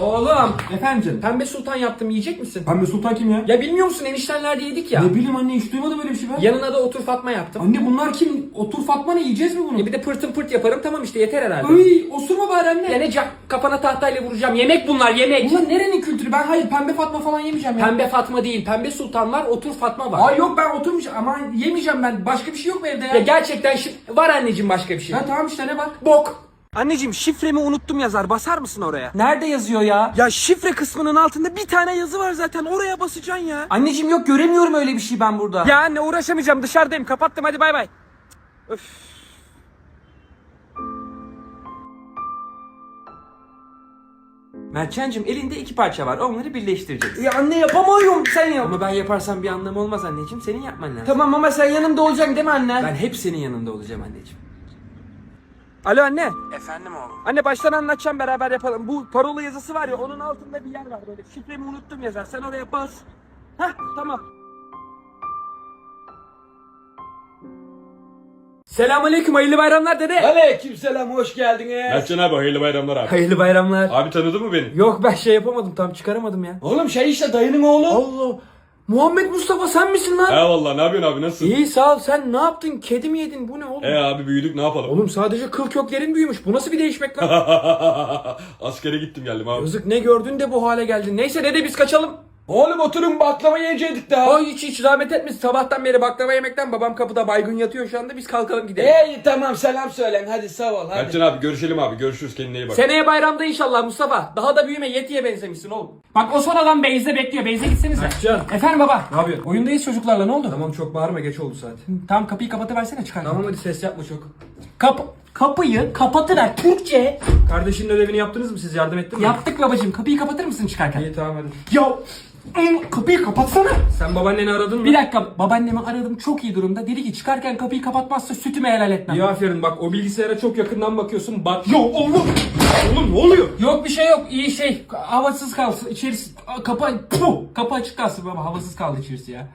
Oğlum Efendim pembe sultan yaptım yiyecek misin? Pembe Sultan kim ya? Ya bilmiyor musun eniştenlerde yedik ya. Ne bileyim anne hiç duymadım böyle bir şey ben. Yanına da otur Fatma yaptım. Anne bunlar kim? Otur Fatma ne yiyeceğiz mi bunu? Ya bir de pırtın pırt yaparım tamam işte yeter herhalde. Iy, osurma bari anne. Ya ne ca- kafana tahtayla vuracağım. Yemek bunlar yemek. Bunlar nerenin kültürü? Ben hayır pembe Fatma falan yemeyeceğim ya. Pembe Fatma değil. Pembe sultan var. Otur Fatma var. Ay yok ben oturmayacağım ama yemeyeceğim ben. Başka bir şey yok mu evde ya? Ya gerçekten şi- var anneciğim başka bir şey. Ha tamam işte ne bak. Bok. Anneciğim şifremi unuttum yazar. Basar mısın oraya? Nerede yazıyor ya? Ya şifre kısmının altında bir tane yazı var zaten. Oraya basacaksın ya. Anneciğim yok göremiyorum öyle bir şey ben burada. Ya anne uğraşamayacağım. Dışarıdayım. Kapattım. Hadi bay bay. Öf. Mertcan'cığım elinde iki parça var. Onları birleştireceksin. Ya anne yapamıyorum sen yap. Ama ben yaparsam bir anlamı olmaz anneciğim. Senin yapman lazım. Tamam ama sen yanımda olacaksın değil mi anne? Ben hep senin yanında olacağım anneciğim. Alo anne. Efendim oğlum. Anne baştan anlatacağım beraber yapalım. Bu parola yazısı var ya onun altında bir yer var böyle. Şifremi unuttum yazar. Sen oraya bas. Hah tamam. Selamünaleyküm hayırlı bayramlar dede. Aleykümselam hoş geldin ya. Mertcan abi hayırlı bayramlar abi. Hayırlı bayramlar. Abi tanıdı mı beni? Yok ben şey yapamadım tam çıkaramadım ya. Oğlum şey işte dayının oğlu. Allah. Muhammed Mustafa sen misin lan? He valla ne yapıyorsun abi nasılsın? İyi sağ ol sen ne yaptın? Kedi mi yedin? Bu ne oğlum? E abi büyüdük ne yapalım? Oğlum sadece kıl köklerin büyümüş. Bu nasıl bir değişmek lan? Askere gittim geldim abi. Yazık ne gördün de bu hale geldin. Neyse dede biz kaçalım. Oğlum oturun baklava yiyecektik daha. Ay hiç hiç zahmet etmesin. Sabahtan beri baklava yemekten babam kapıda baygın yatıyor şu anda. Biz kalkalım gidelim. İyi tamam selam söylen hadi sağ ol hadi. Mertcan abi görüşelim abi görüşürüz kendine iyi bak. Seneye bayramda inşallah Mustafa. Daha da büyüme yetiye benzemişsin oğlum. Bak o son adam Beyze bekliyor. Beyze gitsenize. Mertcan. Efendim baba. Ne yapıyorsun? Oyundayız çocuklarla ne oldu? Tamam çok bağırma geç oldu saat. Tamam kapıyı kapatıversene çıkar. Tamam hadi ses yapma çok. Kap kapıyı kapatıver Türkçe. Kardeşinin ödevini yaptınız mı siz yardım ettin mi? Yaptık babacığım. Kapıyı kapatır mısın çıkarken? İyi tamam hadi. Ya kapıyı kapatsana. Sen babaanneni aradın mı? Bir dakika babaannemi aradım çok iyi durumda. Dedi ki çıkarken kapıyı kapatmazsa sütümü helal etmem. İyi aferin bak o bilgisayara çok yakından bakıyorsun bak. Yo oğlum. Oğlum ne oluyor? Yok bir şey yok. iyi şey. Havasız kalsın. İçerisi kapı puh, kapı açık kalsın baba. Havasız kaldı içerisi ya.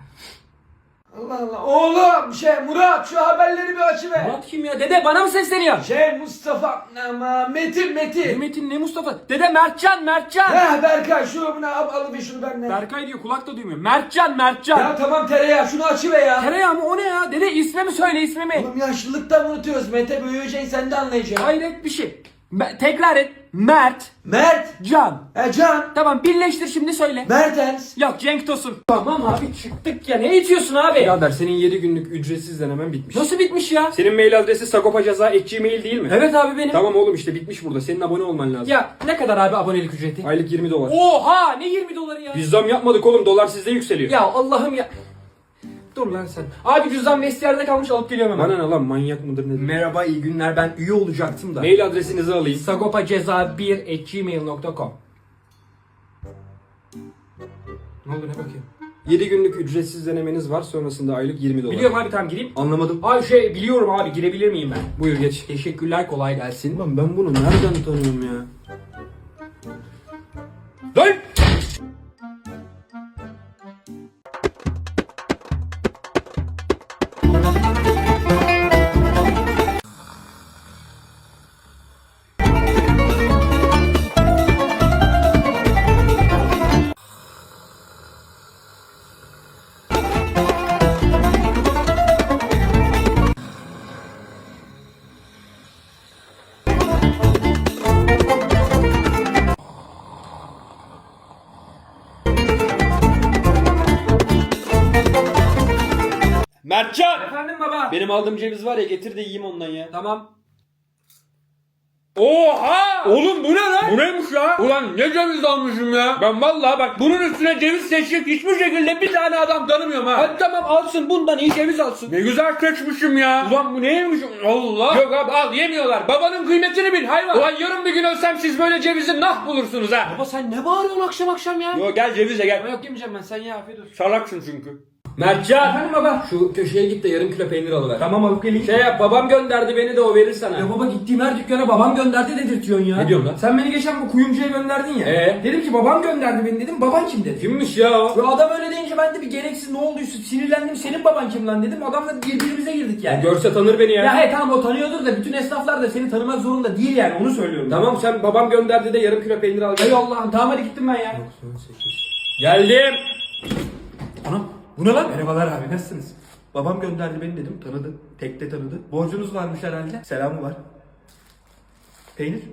Allah Allah. Oğlum şey Murat şu haberleri bir açıver. Murat kim ya? Dede bana mı sesleniyor? Şey Mustafa ama Metin Ne Metin. Metin ne Mustafa? Dede Mertcan Mertcan. Heh Berkay şunu bunu al alıver şunu benden. Berkay diyor kulak da duymuyor. Mertcan Mertcan. Ya tamam tereyağı şunu açıver ya. Tereyağı mı o ne ya? Dede ismimi söyle ismimi. Oğlum yaşlılıktan unutuyoruz. Mete büyüyeceksin sen de anlayacaksın. Hayret bir şey. Me- tekrar et. Mert Mert. Can. E Can. Tamam birleştir şimdi söyle. Mertens. Yok Cenk Tosun. Tamam abi çıktık ya. Ne içiyorsun abi? Birader senin 7 günlük ücretsiz denemen bitmiş. Nasıl bitmiş ya? Senin mail adresi sagopacaza.gmail değil mi? Evet abi benim. Tamam oğlum işte bitmiş burada. Senin abone olman lazım. Ya ne kadar abi abonelik ücreti? Aylık 20 dolar. Oha ne 20 doları ya? Biz zam yapmadık oğlum. Dolar sizde yükseliyor. Ya Allah'ım ya. Dur lan sen. Abi cüzdan vestiyerde kalmış alıp geliyorum hemen. Bana ne lan manyak mıdır nedir? Merhaba iyi günler ben üye olacaktım da. Mail adresinizi alayım. sagopaceza1.gmail.com Ne oldu ne bakayım? 7 günlük ücretsiz denemeniz var. Sonrasında aylık 20 dolar. Biliyorum abi tamam gireyim. Anlamadım. Abi şey biliyorum abi girebilir miyim ben? Buyur geç. Teşekkürler kolay gelsin. Lan ben bunu nereden tanıyorum ya? Mertcan! Efendim baba. Benim aldığım ceviz var ya getir de yiyeyim ondan ya. Tamam. Oha! Oğlum bu ne lan? Bu neymiş ya? Ulan ne ceviz almışım ya. Ben vallahi bak bunun üstüne ceviz seçecek hiçbir şekilde bir tane adam tanımıyorum ha. Hadi tamam alsın bundan iyi ceviz alsın. Ne güzel seçmişim ya. Ulan bu neymiş? Allah. Yok abi al yemiyorlar. Babanın kıymetini bil hayvan. Ulan yarın bir gün ölsem siz böyle cevizi nah bulursunuz ha. Baba sen ne bağırıyorsun akşam akşam ya? Yok gel cevize gel. Yok yemeyeceğim ben sen ye afiyet olsun. Salaksın çünkü. Mertcan. Efendim baba. Şu köşeye git de yarım kilo peynir alıver. Tamam alıp geleyim. Şey yap babam gönderdi beni de o verir sana. Ya baba gittiğim her dükkana babam gönderdi dedirtiyorsun ya. Ne diyorsun lan? Sen beni geçen bu kuyumcuya gönderdin ya. Ee? Dedim ki babam gönderdi beni dedim. Baban kim dedi. Kimmiş ya o? Ve adam öyle deyince ben de bir gereksiz ne olduysa sinirlendim. Senin baban kim lan dedim. Adamla birbirimize girdik yani. Görse tanır beni ya. Ya he tamam o tanıyordur da bütün esnaflar da seni tanımak zorunda değil yani onu söylüyorum. Tamam sen babam gönderdi de yarım kilo peynir al. Ey Allah'ım tamam hadi gittim ben ya. Geldim. Anam bu ne lan? Merhabalar abi nasılsınız? Babam gönderdi beni dedim tanıdı. Tekte tanıdı. Borcunuz varmış herhalde. Selamı var. Peynir.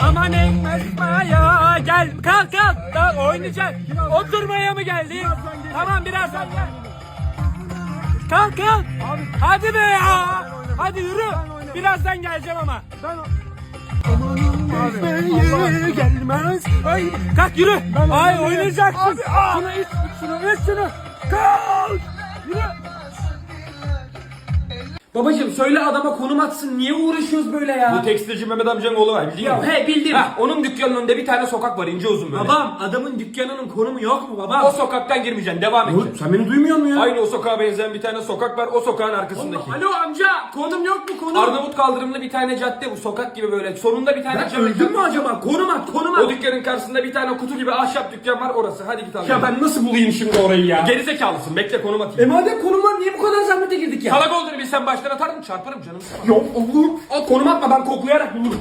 Aman ekmek maya gel kalk kalk daha oynayacak. Oturmaya mı geldi? Tamam birazdan gel. Kalk kalk. Hadi be ya. Hadi yürü. Birazdan geleceğim ama. Ekmeği gelmez. Ay, kalk yürü. Ay oynayacaksın. Şunu iç, şunu iç şunu. Kalk. Babacım söyle adama konum atsın. Niye uğraşıyoruz böyle ya? Bu tekstilci Mehmet amcanın oğlu var biliyor Ya musun? he bildim. Ha, onun dükkanının önünde bir tane sokak var ince uzun böyle. Babam adamın dükkanının konumu yok mu babam? O sokaktan girmeyeceksin devam Oğlum, edeceksin. sen beni duymuyor musun ya? Aynı o sokağa benzeyen bir tane sokak var o sokağın arkasındaki. Alo amca konum yok mu konum? Arnavut kaldırımlı bir tane cadde bu sokak gibi böyle. Sonunda bir tane ben cam öldüm mü acaba? Konum at konum at. O dükkanın karşısında bir tane kutu gibi ahşap dükkan var orası. Hadi git al. Ya ben nasıl bulayım şimdi orayı ya? Gerizekalısın bekle konum E atayım. madem konum var niye bu kadar zahmete girdik ya? Salak olduğunu bilsen baştan atardım çarparım canım. Yok olur. Al konum atma ben koklayarak bulurum.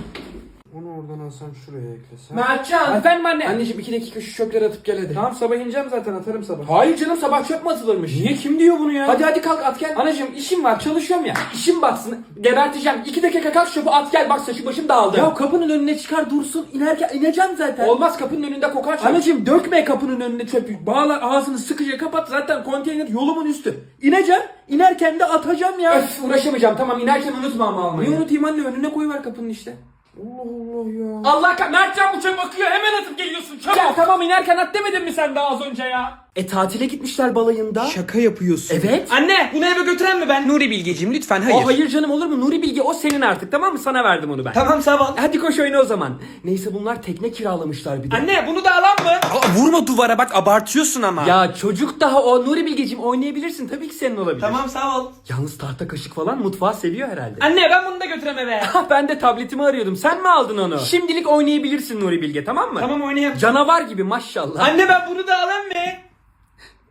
Onu oradan alsam şuraya eklesem. Mertcan. Efendim anne. Anneciğim iki dakika şu çöpleri atıp gel hadi. Tamam sabah ineceğim zaten atarım sabah. Hayır canım sabah çöp mü atılırmış? Niye kim diyor bunu ya? Hadi hadi kalk at gel. Anacığım işim var çalışıyorum ya. İşim batsın. Geberteceğim. İki dakika kalk çöpü at gel. Bak saçı başım dağıldı. Ya kapının önüne çıkar dursun inerken ineceğim zaten. Olmaz kapının önünde kokar çöp. Anneciğim dökme kapının önüne çöpü. Bağla ağzını sıkıca kapat zaten konteyner yolumun üstü. İneceğim inerken de atacağım ya. Öf uğraşamayacağım tamam inerken unutma ama almayı. Niye unutayım anne önüne koyuver kapının işte. Allah Allah ya. Allah kah Mertcan bu çöp akıyor. Hemen atıp geliyorsun. Çöp. Ya tamam inerken at demedin mi sen daha az önce ya? E tatile gitmişler balayında. Şaka yapıyorsun. Evet. Anne bunu eve götüren mi ben? Nuri Bilgeciğim lütfen Hayır. hayır. hayır canım olur mu? Nuri Bilge o senin artık tamam mı? Sana verdim onu ben. Tamam sağ ol. Hadi koş oyna o zaman. Neyse bunlar tekne kiralamışlar bir de. Anne bunu da alan mı? Aa, vurma duvara bak abartıyorsun ama. Ya çocuk daha o Nuri Bilgeciğim oynayabilirsin tabii ki senin olabilir. Tamam sağ ol. Yalnız tahta kaşık falan mutfağı seviyor herhalde. Anne ben bunu da götürem eve. Ben de tabletimi arıyordum. Sen mi aldın onu? Şimdilik oynayabilirsin Nuri Bilge tamam mı? tamam oynayayım. Canavar gibi maşallah. Anne ben bunu da alan mı?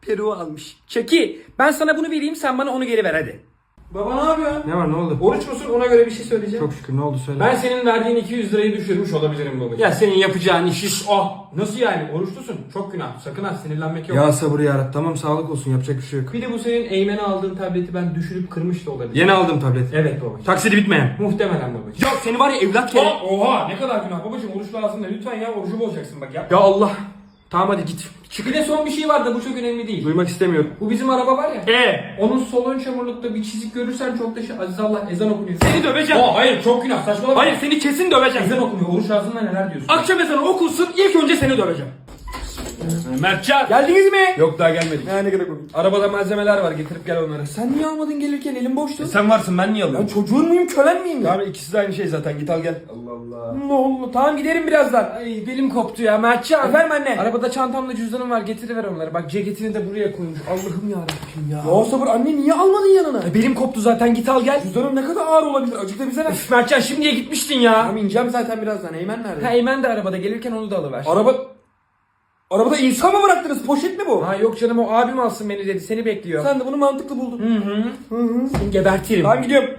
Peru almış. Çeki ben sana bunu vereyim sen bana onu geri ver hadi. Baba ne yapıyorsun? Ne var ne oldu? Oruç musun ona göre bir şey söyleyeceğim. Çok şükür ne oldu söyle. Ben senin verdiğin 200 lirayı düşürmüş olabilirim babacığım. Ya senin yapacağın iş iş o. Nasıl yani? Oruçlusun. Çok günah. Sakın ha sinirlenmek yok. Ya sabır yarabbim tamam sağlık olsun yapacak bir şey yok. Bir de bu senin Eymen'e aldığın tableti ben düşürüp kırmış da olabilir. Yeni aldım tablet. Evet babacığım. Taksidi bitmeyen. Muhtemelen babacığım. Ya seni var ya evlat kere. Oha, oha ne kadar günah babacığım oruçlu ağzında lütfen ya orucu bozacaksın bak ya. Ya Allah. Tamam hadi git. Bir de son bir şey var da bu çok önemli değil. Duymak istemiyorum. Bu bizim araba var ya. E. Onun sol ön çamurlukta bir çizik görürsen çok da şey Aziz Allah ezan okunuyor. Seni döveceğim. Aa, hayır çok günah saçmalama. Hayır seni kesin döveceğim. Ezan okunuyor oruç ağzında neler diyorsun? Akşam ezanı okunsun ilk önce seni döveceğim. Mertcan. Geldiniz mi? Yok daha gelmedik. Ne ne kadar komik. Arabada malzemeler var getirip gel onları. Sen niye almadın gelirken elin boştu? E sen varsın ben niye Ben alıyorum? çocuğun muyum kölen miyim ya? Tamam ikisi de aynı şey zaten git al gel. Allah Allah. Allah Allah tamam giderim birazdan. Ay belim koptu ya Mertcan. Efendim anne. Arabada çantamla cüzdanım var getiriver onları. Bak ceketini de buraya koymuş. Allah'ım yarabbim ya. Ya sabır anne niye almadın yanına? E, belim koptu zaten git al gel. Cüzdanım ne kadar ağır olabilir acık da bize ver. Üf, Mertcan şimdiye gitmiştin ya. Tamam ineceğim zaten birazdan. Eymen nerede? Ha Eymen de arabada gelirken onu da alıver. Araba... Arabada insan mı bıraktınız? Poşet mi bu? Ha yok canım o abim alsın beni dedi seni bekliyor. Sen de bunu mantıklı buldun. Seni gebertirim. Tamam gidiyorum.